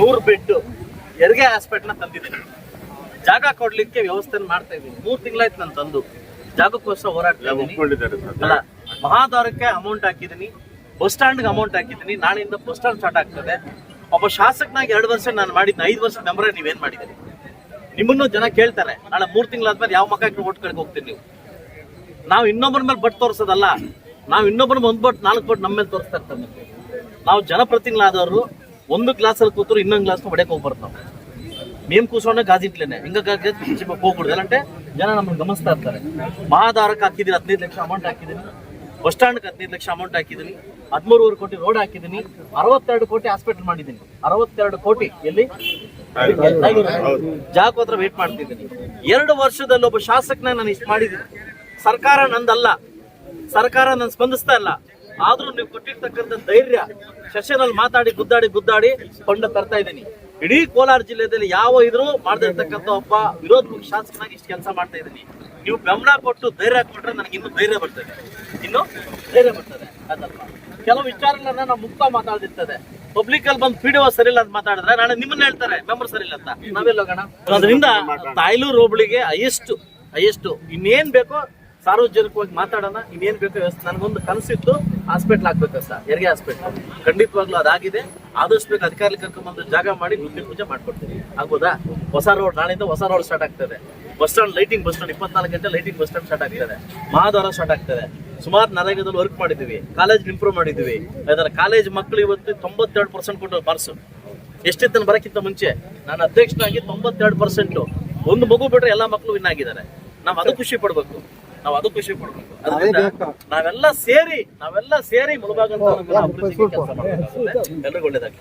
ನೂರು ಬೆಡ್ ಹೆರಿಗೆ ಹಾಸ್ಪಿಟಲ್ ತಂದಿದ್ದೀನಿ. ಜಾಗ ಕೊಡ್ಲಿಕ್ಕೆ ವ್ಯವಸ್ಥೆ ಮಾಡ್ತಾ ಇದ್ದೀನಿ. ಮೂರ್ ತಿಂಗಳಾಯ್ತು ನಾನು ತಂದು. ಜಾಗಕ್ಕೋಸ್ಕರ ಅಲ್ಲ ಮಹಾದ್ವಾರಕ್ಕೆ ಅಮೌಂಟ್ ಹಾಕಿದ್ದೀನಿ. ಬಸ್ ಸ್ಟ್ಯಾಂಡ್ಗೆ ಅಮೌಂಟ್ ಹಾಕಿದ್ದೀನಿ. ನಾಳೆಯಿಂದ ಬಸ್ ಸ್ಟ್ಯಾಂಡ್ ಸ್ಟಾರ್ಟ್ ಆಗ್ತದೆ. ಒಬ್ಬ ಶಾಸಕನಾಗಿ ಎರಡು ವರ್ಷ ನಾನು ಮಾಡಿದ್ನ ಐದು ವರ್ಷ ಮೆಂಬರ್ ನೀವೇನ್ ಮಾಡಿದ್ದೀರಿ? ನಿಮ್ಮನ್ನು ಜನ ಕೇಳ್ತಾರೆ. ನಾಳೆ ಮೂರ್ ತಿಂಗಳಾದ್ಮೇಲೆ ಯಾವ ಮಕ್ಕಳಿಗೆ ಓಟ್ ಕಡೆಗೆ ಹೋಗ್ತೀನಿ ನೀವು. ನಾವು ಇನ್ನೊಬ್ಬರ ಮೇಲೆ ಬಟ್ ತೋರಿಸೋದಲ್ಲ. ನಾವು ಇನ್ನೊಬ್ಬರ ಒಂದು ಬಟ್ ನಾಲ್ಕು ಬಟ್ ನಮ್ಮ ಮೇಲೆ ತೋರಿಸ್ತಾ ಇರ್ತಾರೆ. ನಾವು ಜನಪ್ರತಿನಿಧಿಗಳಾದವರು ಒಂದು ಗ್ಲಾಸಲ್ಲಿ ಕೂತರು ಇನ್ನೊಂದು ಗ್ಲಾಸ್ ಹೊಡೆಯಕ್ಕೆ ಹೋಗ್ಬಾರ್ದು ನಾವು. ಮೇಮ್ ಕೂಸೋಣ ಗಾಜಿಟ್ಲೇನೆ ಹಿಂಗ ಹೋಗ್ಬಿಡುದು ಅಲ್ಲಂటే ಜನ ನಮ್ಮನ್ನ ಗಮನಿಸ್ತಾ ಇರ್ತಾರೆ. ಮಹಾದಾರಕ್ಕೆ ಹಾಕಿದ್ದೀನಿ ಹದಿನೈದು ಲಕ್ಷ ಅಮೌಂಟ್ ಹಾಕಿದ್ದೀನಿ ಬಸ್ ಸ್ಟ್ಯಾಂಡ್ಗೆ ಹದಿನೈದು ಲಕ್ಷ ಅಮೌಂಟ್ ಹಾಕಿದ್ದೀನಿ ಹದಿಮೂರುವರೆ ಕೋಟಿ ರೋಡ್ ಹಾಕಿದ್ದೀನಿ ಅರವತ್ತೆರಡು ಕೋಟಿ ಹಾಸ್ಪಿಟಲ್ ಮಾಡಿದ್ದೀನಿ ಅರವತ್ತೆರಡು ಕೋಟಿ ಎಲ್ಲಿ? ಜಾಗ ಹತ್ರ ವೇಟ್ ಮಾಡ್ತಿದ್ದೀನಿ. ಎರಡು ವರ್ಷದಲ್ಲಿ ಒಬ್ಬ ಶಾಸಕನ ನಾನು ಇಷ್ಟು ಮಾಡಿದ್ದೀನಿ ಸರ್ಕಾರ ನಂದಲ್ಲ. ಸರ್ಕಾರ ನಾನು ಸ್ಪಂದಿಸ್ತಾ ಇಲ್ಲ. ಆದ್ರೂ ನೀವು ಕೊಟ್ಟಿರ್ತಕ್ಕಂಥ ಧೈರ್ಯ ಸೆಷನಲ್ಲಿ ಮಾತಾಡಿ ಗುದ್ದಾಡಿ ಗುದ್ದಾಡಿ ಕೊಂಡ ತರ್ತಾ ಇದ್ದೀನಿ. ಇಡೀ ಕೋಲಾರ ಜಿಲ್ಲೆಯಲ್ಲಿ ಯಾವ ಇದ್ರು ಮಾಡದಿರ್ತಕ್ಕಂಥ ಒಬ್ಬ ವಿರೋಧ ಪಕ್ಷ ಶಾಸಕನಾಗಿ ಇಷ್ಟು ಕೆಲಸ ಮಾಡ್ತಾ ಇದ್ದೀನಿ. ನೀವು ಬೆಂಬಲ ಕೊಟ್ಟು ಧೈರ್ಯ ಕೊಟ್ರೆ ನನಗೆ ಇನ್ನು ಧೈರ್ಯ ಬರ್ತದೆ. ಇನ್ನು ಧೈರ್ಯ ಬರ್ತದೆ. ಅದಲ್ವಾ? ಕೆಲವು ವಿಚಾರಗಳನ್ನ ನಾವು ಮುಕ್ತ ಮಾತಾಡ್ತಿರ್ತದೆ. ಪಬ್ಲಿಕ್ ಅಲ್ಲಿ ಬಂದು ಪಿಡಿಒ ಸರಿ ಇಲ್ಲ ಅಂತ ಮಾತಾಡಿದ್ರೆ ನಾಳೆ ನಿಮ್ಮನ್ನ ಹೇಳ್ತಾರೆ ಮೆಂಬರ್ ಸರಿ ಇಲ್ಲ ಅಂತ ನಾವೆಲ್ಲ ಹೋಗೋಣ ಅದರಿಂದ ತಾಯ್ಲೂರು ಹೋಬಳಿಗೆ ಹೈಯೆಸ್ಟ್ ಹೈಯೆಸ್ಟ್ ಇನ್ನೇನ್ ಬೇಕೋ ಸಾರ್ವಜನಿಕವಾಗಿ ಮಾತಾಡೋಣ, ಇನ್ನೇನ್ ಬೇಕು ವ್ಯವಸ್ಥೆ? ನನಗೊಂದು ಕನಸಿತ್ತು ಹಾಸ್ಪಿಟ್ಲ್ ಆಗ್ಬೇಕು ಸರ್ ಹೆರಿಗೆ ಹಾಸ್ಪಿಟ್ಲ್ ಖಂಡಿತವಾಗ್ಲೂ ಅದಾಗಿದೆ. ಆದಷ್ಟು ಬೇಕು ಅಧಿಕಾರಿ ಕರ್ಕೊಂಡ್ಬಂದು ಜಾಗ ಮಾಡಿ ಗುದ್ದಿ ಪೂಜೆ ಮಾಡ್ಕೊಡ್ತೀನಿ. ಆಗ್ಬೋದಾ? ಹೊಸ ರೋಡ್ ನಾಳೆಯಿಂದ ಹೊಸ ರೋಡ್ ಸ್ಟಾರ್ಟ್ ಆಗ್ತದೆ. Bus stand lighting bus stand ಇಪ್ಪತ್ನಾಲ್ಕು ಗಂಟೆ ಲೈಟಿಂಗ್ ಬಸ್ ಸ್ಟ್ಯಾಂಡ್ ಸ್ಟಾರ್ಟ್ ಆಗ್ತದೆ. ಮಹಾದ್ವಾರ ಸ್ಟಾರ್ಟ್ ಆಗ್ತದೆ. ಸುಮಾರು ನರೇಗಾದಲ್ಲಿ ವರ್ಕ್ ಮಾಡಿದ್ದೀವಿ. ಕಾಲೇಜ್ ಇಂಪ್ರೂವ್ ಮಾಡಿದ್ದೀವಿ. ಅದರ ಕಾಲೇಜ್ ಮಕ್ಕಳು ಇವತ್ತು ತೊಂಬತ್ತೆರಡು ಪರ್ಸೆಂಟ್ ಕೊಟ್ಟು ಮಾರ್ಕ್ಸ್ ಎಷ್ಟಿತ್ತನ್ನು ಬರೋಕ್ಕಿಂತ ಮುಂಚೆ? ನಾನು ಅಧ್ಯಕ್ಷನಾಗಿ ತೊಂಬತ್ತೆರಡು ಪರ್ಸೆಂಟ್ ಒಂದು ಮಗು ಬಿಟ್ಟರೆ ಎಲ್ಲಾ ಮಕ್ಕಳು ವಿನ್ ಆಗಿದ್ದಾರೆ. ನಾವು ಅದು ಖುಷಿ ಪಡ್ಬೇಕು. ನಾವು ಅದು ಖುಷಿ ಪಡ್ಬೇಕು ಅದರಿಂದ ನಾವೆಲ್ಲ ಸೇರಿ ನಾವೆಲ್ಲ ಸೇರಿ ಅಭಿವೃದ್ಧಿಗೆ ಕೆಲಸ ಎಲ್ರಿಗೂ ಒಳ್ಳೇದಾಗ್ಲಿ.